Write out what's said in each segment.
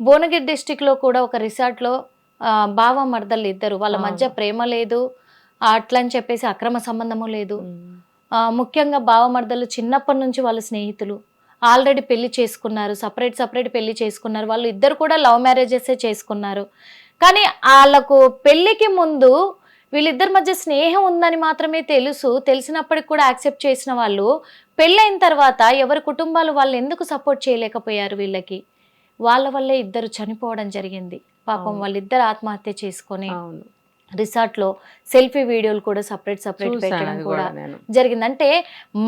భువనగిరి డిస్టిక్లో కూడా ఒక రిసార్ట్లో ఆ, బావ మరదళ్ళు ఇద్దరు. వాళ్ళ మధ్య. ప్రేమ లేదు ఆ, అట్లా అని చెప్పేసి అక్రమ సంబంధము లేదు. ముఖ్యంగా బావమర్దలు చిన్నప్పటి నుంచి వాళ్ళ స్నేహితులు. ఆల్రెడీ పెళ్ళి చేసుకున్నారు సపరేట్ సపరేట్ పెళ్ళి చేసుకున్నారు. వాళ్ళు ఇద్దరు కూడా లవ్ మ్యారేజెస్ చేసుకున్నారు. కానీ వాళ్ళకు పెళ్ళికి ముందు వీళ్ళిద్దరి మధ్య స్నేహం ఉందని మాత్రమే తెలుసు. తెలిసినప్పటికి కూడా యాక్సెప్ట్ చేసిన వాళ్ళు పెళ్ళైన తర్వాత ఎవరి కుటుంబాలు వాళ్ళు ఎందుకు సపోర్ట్ చేయలేకపోయారు వీళ్ళకి? వాళ్ళ వల్లే ఇద్దరు చనిపోవడం జరిగింది. పాపం. వాళ్ళిద్దరు ఆత్మహత్య చేసుకొని రిసార్ట్లో సెల్ఫీ వీడియోలు కూడా సపరేట్ సపరేట్ పెట్టడం కూడా జరిగింది అంటే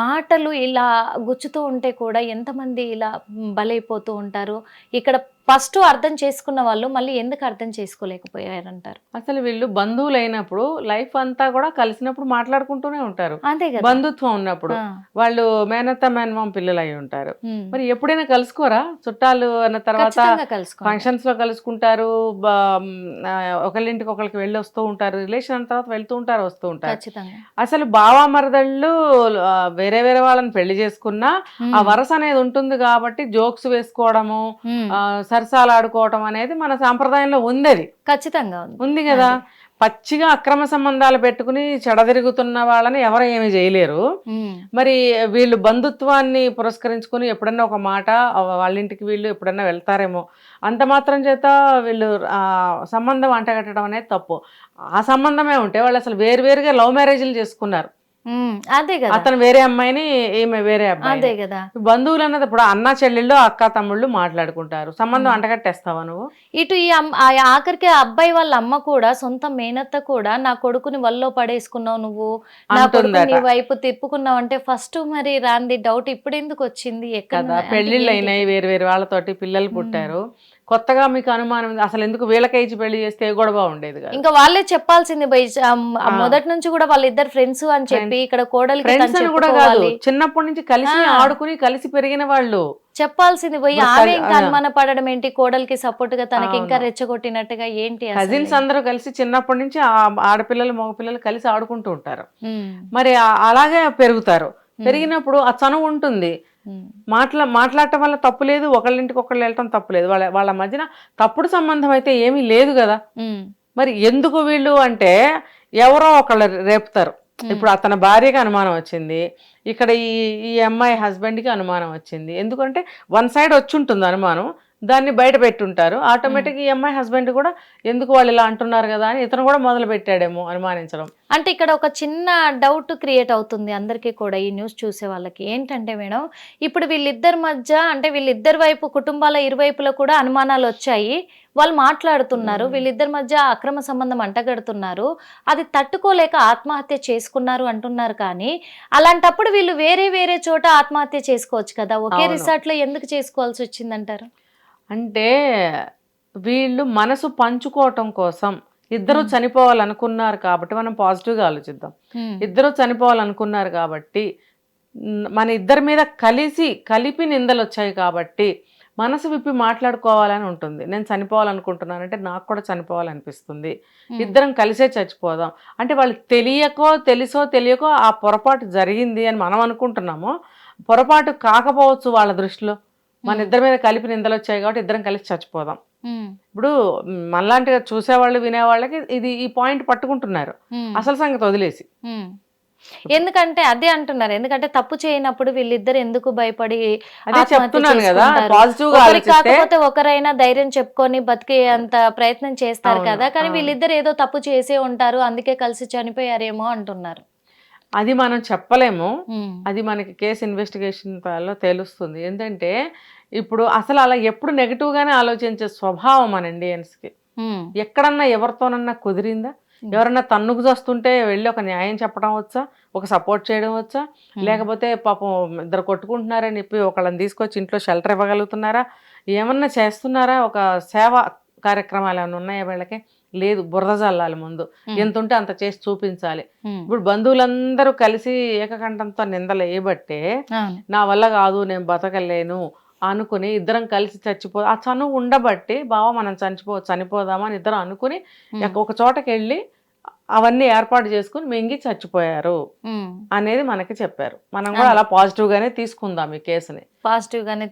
మాటలు ఇలా గుచ్చుతూ ఉంటే కూడా ఎంతమంది ఇలా బలైపోతూ ఉంటారు. ఇక్కడ ఫస్ట్ అర్థం చేసుకున్న వాళ్ళు మళ్ళీ ఎందుకు అర్థం చేసుకోలేకపోయారంటారు? అసలు వీళ్ళు బంధువులు అయినప్పుడు లైఫ్ అంతా కూడా కలిసినప్పుడు మాట్లాడుకుంటూనే ఉంటారు. అంతే కదా. బంధుత్వం ఉన్నప్పుడు వాళ్ళు మేనత్త మేనమామ పిల్లలు అయి ఉంటారు. మరి ఎప్పుడైనా కలుసుకోరా? చుట్టాలు అన్న తర్వాత ఫంక్షన్స్లో కలుసుకుంటారు ఒకళ్ళింటికి ఒకరికి వెళ్ళి వస్తూ ఉంటారు రిలేషన్ అన్న తర్వాత వెళ్తూ ఉంటారు వస్తూ ఉంటారు. అసలు బావా మరదళ్ళు వేరే వేరే వాళ్ళని పెళ్ళి చేసుకున్నా ఆ వరస అనేది ఉంటుంది కాబట్టి జోక్స్ వేసుకోవడము ఉమ్, ఆ, సరసాలు ఆడుకోవడం అనేది మన సాంప్రదాయంలో ఉంది అది ఖచ్చితంగా ఉంది. కదా? పచ్చిగా అక్రమ సంబంధాలు పెట్టుకుని చెడదిరుగుతున్న వాళ్ళని ఎవరు ఏమీ చేయలేరు. మరి వీళ్ళు బంధుత్వాన్ని పురస్కరించుకుని ఎప్పుడన్నా ఒక మాట ఆ, వాళ్ళ ఇంటికి వీళ్ళు ఎప్పుడన్నా వెళ్తారేమో అంత మాత్రం చేత వీళ్ళు సంబంధం అంటగట్టడం అనేది తప్పు. ఆ సంబంధమే ఉంటే వాళ్ళు అసలు వేరువేరుగా లవ్ మ్యారేజ్లు చేసుకున్నారు. అదే కదా. అతను వేరే అమ్మాయిని ఈమె వేరే అబ్బాయి అదే కదా. బంధువులు అన్నది ఇప్పుడు అన్న చెల్లెళ్ళు అక్క తమ్ముళ్ళు మాట్లాడుకుంటారు. సంబంధం. అంటగట్టేస్తావా నువ్వు? ఇటు ఈ ఆఖరికి ఆ అబ్బాయి వాళ్ళ అమ్మ కూడా సొంత మేనత్త కూడా నా కొడుకుని వల్లో పడేసుకున్నావు నువ్వు నా కొడుకు నీ వైపు తిప్పుకున్నావు అంటే ఫస్ట్ మరి రాంది డౌట్ ఇప్పుడు ఎందుకు వచ్చింది? ఎక్కడ పెళ్ళిళ్ళు? అయినాయి వేరు వేరు వాళ్ళతోటి పిల్లలు పుట్టారు. కొత్తగా మీకు అనుమానం. అసలు ఎందుకు వీళ్ళకే ఇచ్చి పెళ్ళి చేస్తే గొడవ ఉండేది కాదు ఇంకా వాళ్ళే చెప్పాల్సింది. మొదటి నుంచి కూడా వాళ్ళిద్దరు ఫ్రెండ్స్ అని చెప్పి ఇక్కడ కోడలికి తను ఫ్రెండ్స్ అని కూడా కాదు చిన్నప్పటి నుంచి కలిసి. ఆడుకుని కలిసి పెరిగిన వాళ్ళు చెప్పాల్సింది పోయి ఆమె ఇంకా. అనుమాన పడడం ఏంటి కోడలికి సపోర్ట్గా తనకి ఇంకా. రెచ్చగొట్టినట్టుగా ఏంటి? కజిన్స్ అందరూ కలిసి చిన్నప్పటి నుంచి ఆడపిల్లలు మగపిల్లలు కలిసి ఆడుకుంటూ ఉంటారు మరి అలాగే పెరుగుతారు పెరిగినప్పుడు ఆ చనువు ఉంటుంది మాట్లా మాట్లాడటం వల్ల తప్పు లేదు ఒకళ్ళింటికి ఒకళ్ళు వెళ్ళటం తప్పు లేదు. వాళ్ళ వాళ్ళ మధ్యన తప్పుడు సంబంధం అయితే ఏమీ లేదు కదా. మరి ఎందుకు వీళ్ళు అంటే ఎవరో ఒకళ్ళు రేపుతారు. ఇప్పుడు అతని భార్యకి అనుమానం వచ్చింది. ఇక్కడ ఈ ఈ అమ్మాయి హస్బెండ్కి అనుమానం వచ్చింది. ఎందుకంటే వన్ సైడ్ వచ్చి ఉంటుంది అనుమానం. దాన్ని బయట పెట్టుంటారు. ఆటోమేటిక్ ఈ అమ్మాయి హస్బెండ్ కూడా ఎందుకు వాళ్ళు ఇలా అంటున్నారు కదా అని ఇతను కూడా మొదలు పెట్టాడేమో అనుమానించడం. అంటే ఇక్కడ ఒక చిన్న డౌట్ క్రియేట్ అవుతుంది అందరికీ కూడా ఈ న్యూస్ చూసే వాళ్ళకి. ఏంటంటే మేడం ఇప్పుడు వీళ్ళిద్దరి మధ్య అంటే వీళ్ళిద్దరి వైపు కుటుంబాల ఇరువైపులో కూడా అనుమానాలు వచ్చాయి. వాళ్ళు మాట్లాడుతున్నారు వీళ్ళిద్దరి మధ్య అక్రమ సంబంధం అంటగడుతున్నారు. అది తట్టుకోలేక ఆత్మహత్య చేసుకున్నారు అంటున్నారు కానీ అలాంటప్పుడు వీళ్ళు వేరే వేరే చోట ఆత్మహత్య చేసుకోవచ్చు కదా. ఒకే అవును. రిసార్ట్లో ఎందుకు చేసుకోవాల్సి వచ్చిందంటారు? అంటే వీళ్ళు మనసు పంచుకోవటం కోసం. ఇద్దరు చనిపోవాలనుకున్నారు కాబట్టి మనం పాజిటివ్గా ఆలోచిద్దాం. ఇద్దరు చనిపోవాలనుకున్నారు కాబట్టి మన ఇద్దరి మీద కలిసి కలిపి నిందలు వచ్చాయి కాబట్టి మనసు విప్పి మాట్లాడుకోవాలని ఉంటుంది. నేను చనిపోవాలనుకుంటున్నాను అంటే నాకు కూడా చనిపోవాలనిపిస్తుంది. ఇద్దరం కలిసే చచ్చిపోదాం. అంటే వాళ్ళు తెలియకో తెలుసో తెలియకో ఆ పొరపాటు జరిగింది అని మనం అనుకుంటున్నాము పొరపాటు కాకపోవచ్చు వాళ్ళ దృష్టిలో. మన ఇద్దరి మీద కలిపి నిందలు వచ్చాయి కాబట్టి ఇద్దరం కలిసి చచ్చిపోదాం. ఇప్పుడు మనలాంటిగా చూసేవాళ్ళు వినేవాళ్ళకి ఇది ఈ పాయింట్ పట్టుకుంటున్నారు. అసలు సంగతి వదిలేసి. ఎందుకంటే అదే అంటున్నారు. ఎందుకంటే తప్పు చేయనప్పుడు వీళ్ళిద్దరు ఎందుకు భయపడి కాకపోతే ఒకరైనా ధైర్యం చెప్పుకొని బతికే అంత ప్రయత్నం చేస్తారు కదా. కానీ. వీళ్ళిద్దరు ఏదో తప్పు చేసే ఉంటారు అందుకే కలిసి చనిపోయారేమో అంటున్నారు. అది మనం చెప్పలేము. అది మనకి కేసు ఇన్వెస్టిగేషన్లో తెలుస్తుంది. ఏంటంటే ఇప్పుడు అసలు అలా ఎప్పుడు negative గానే ఆలోచించే స్వభావం మన ఇండియన్స్కి. ఎక్కడన్నా ఎవరితోనన్నా కుదిరిందా? ఎవరన్నా తన్నుకు చేస్తుంటే వెళ్ళి ఒక న్యాయం చెప్పడం వచ్చా? ఒక సపోర్ట్ చేయడం వచ్చా? లేకపోతే పాపం ఇద్దరు కొట్టుకుంటున్నారని చెప్పి ఒకళ్ళని తీసుకొచ్చి ఇంట్లో షెల్టర్ ఇవ్వగలుగుతున్నారా? ఏమన్నా చేస్తున్నారా? ఒక సేవ కార్యక్రమాలు ఏమైనా ఉన్నాయా వీళ్ళకి? లేదు బురద జల్లాలి ముందు. ఎంత ఉంటే అంత చేసి చూపించాలి ఇప్పుడు బంధువులందరూ కలిసి ఏకకంఠంతో నిందలు వేయబట్టే. నా వల్ల కాదు నేను బతకలేను అనుకుని ఇద్దరం కలిసి చచ్చిపో ఆ చనువు ఉండబట్టి బావ మనం చనిపో చనిపోదామా అని ఇద్దరం అనుకుని ఒక చోటకి వెళ్ళి అవన్నీ ఏర్పాటు చేసుకుని మింగి చచ్చిపోయారు. అనేది మనకి చెప్పారు. మనం కూడా అలా పాజిటివ్ గానే తీసుకుందాం ఈ కేసుని. పాజిటివ్ గానే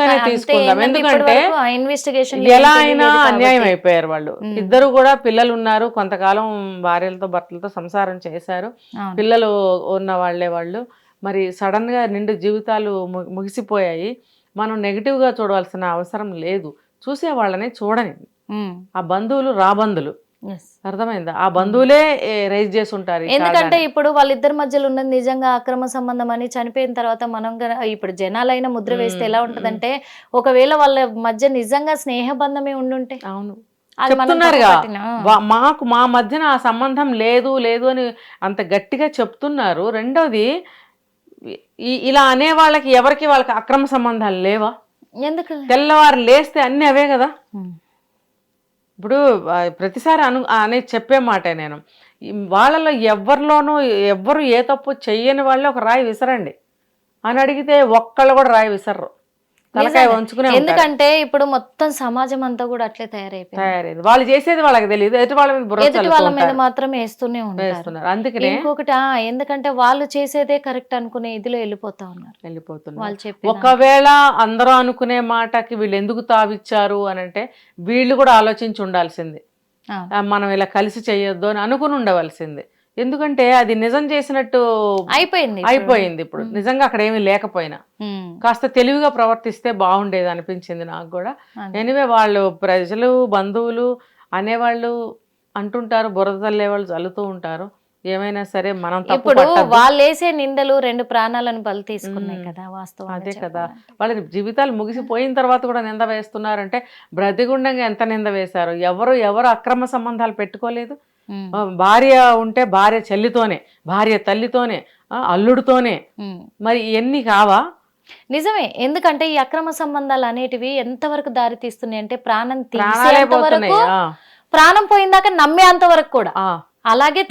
గానే తీసుకుందాం. ఎందుకంటే ఇన్వెస్టిగేషన్ ఎలా అయినా అన్యాయం అయిపోయారు వాళ్ళు. ఇద్దరు కూడా పిల్లలు ఉన్నారు కొంతకాలం భార్యలతో భర్తలతో సంసారం చేశారు. పిల్లలు ఉన్న వాళ్ళే వాళ్ళు. మరి సడన్గా నిండు జీవితాలు ముగిసిపోయాయి. మనం నెగిటివ్గా చూడవలసిన అవసరం లేదు. చూసే వాళ్ళని చూడని ఆ బంధువులు రాబంధులు. అర్థమైందా? ఆ బంధువులే రైజ్ చేసి ఉంటారు ఎందుకంటే. ఇప్పుడు వాళ్ళిద్దరి మధ్యలో ఉన్నది నిజంగా అక్రమ సంబంధం అని చనిపోయిన తర్వాత మనం ఇప్పుడు జనాలైన ముద్ర వేస్తే ఎలా ఉంటదంటే ఒకవేళ వాళ్ళ మధ్య నిజంగా స్నేహ బంధమే ఉండుంటే. అవును. చెప్తున్నారుగా మాకు మా మధ్యన ఆ సంబంధం లేదు లేదు అని అంత గట్టిగా చెప్తున్నారు. రెండోది ఇలా అనే వాళ్ళకి ఎవరికి వాళ్ళకి అక్రమ సంబంధాలు లేవా? ఎందుకు? తెల్లవారు లేస్తే అన్ని అవే కదా. ఇప్పుడు ప్రతిసారి అను అనేది చెప్పే మాటే నేను. వాళ్ళలో ఎవరిలోనూ ఎవ్వరు ఏ తప్పు చెయ్యని వాళ్ళు ఒక రాయి విసరండి. అని అడిగితే ఒక్కళ్ళు కూడా రాయి విసరరు. తలకాయ. వంచుకునే. ఎందుకంటే ఇప్పుడు మొత్తం సమాజం అంతా కూడా అట్లే తయారైపోయింది. తయారైంది. వాళ్ళు చేసేది వాళ్ళకి తెలియదు. ఎదుటి వాళ్ళ మీద ఎదుటి వాళ్ళ. మాత్రం వేస్తూనే ఉంటారు. అందుకనే ఇంకొకటి ఎందుకంటే వాళ్ళు చేసేదే కరెక్ట్ అనుకునే ఇదిలో వెళ్ళిపోతా ఉన్నారు. వెళ్ళిపోతున్నారు. వాళ్ళు చెప్పి ఒకవేళ అందరూ అనుకునే మాటకి వీళ్ళు ఎందుకు తావిచ్చారు అని అంటే వీళ్ళు కూడా ఆలోచించి ఉండాల్సింది. మనం ఇలా కలిసి చేయొద్దు అని అనుకుని ఉండవలసింది. ఎందుకంటే అది నిజం చేసినట్టు అయిపోయింది. అయిపోయింది ఇప్పుడు నిజంగా అక్కడ ఏమీ లేకపోయినా. కాస్త తెలివిగా ప్రవర్తిస్తే బాగుండేది అనిపించింది నాకు కూడా. ఎనివే వాళ్ళు ప్రజలు బంధువులు అనేవాళ్ళు అంటుంటారు బురద చల్లే వాళ్ళు చల్లుతూ ఉంటారు ఏమైనా సరే మనం ఇప్పుడు. వాళ్ళు వేసే నిందలు రెండు ప్రాణాలను బలి తీసుకున్నాయి. కదా వాస్తవం అదే కదా వాళ్ళ జీవితాలు ముగిసిపోయిన తర్వాత కూడా నింద వేస్తున్నారంటే బ్రతిగుండంగా ఎంత నింద వేశారు ఎవరు ఎవరు అక్రమ సంబంధాలు పెట్టుకోలేదు భార్య ఉంటే భార్య చెల్లితోనే భార్య తల్లితోనే అల్లుడితోనే. మరి ఇవన్నీ కావా? నిజమే. ఎందుకంటే ఈ అక్రమ సంబంధాలు అనేటివి ఎంతవరకు దారి తీస్తున్నాయి అంటే ప్రాణం వరకు ప్రాణం పోయిందాక నమ్మేంత వరకు కూడా. అలాగే.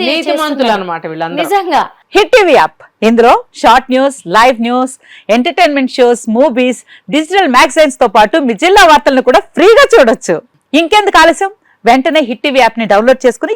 అనమాట వీళ్ళందరూ. నిజంగా. Hit TV app. ఇందులో short news live news entertainment shows movies digital మ్యాగజైన్స్తో పాటు మీ జిల్లా వార్తలను కూడా ఫ్రీగా చూడొచ్చు. ఇంకెందుకు ఆలస్యం? వెంటనే హిట్ టీవీ యాప్ని డౌన్లోడ్ చేసుకుని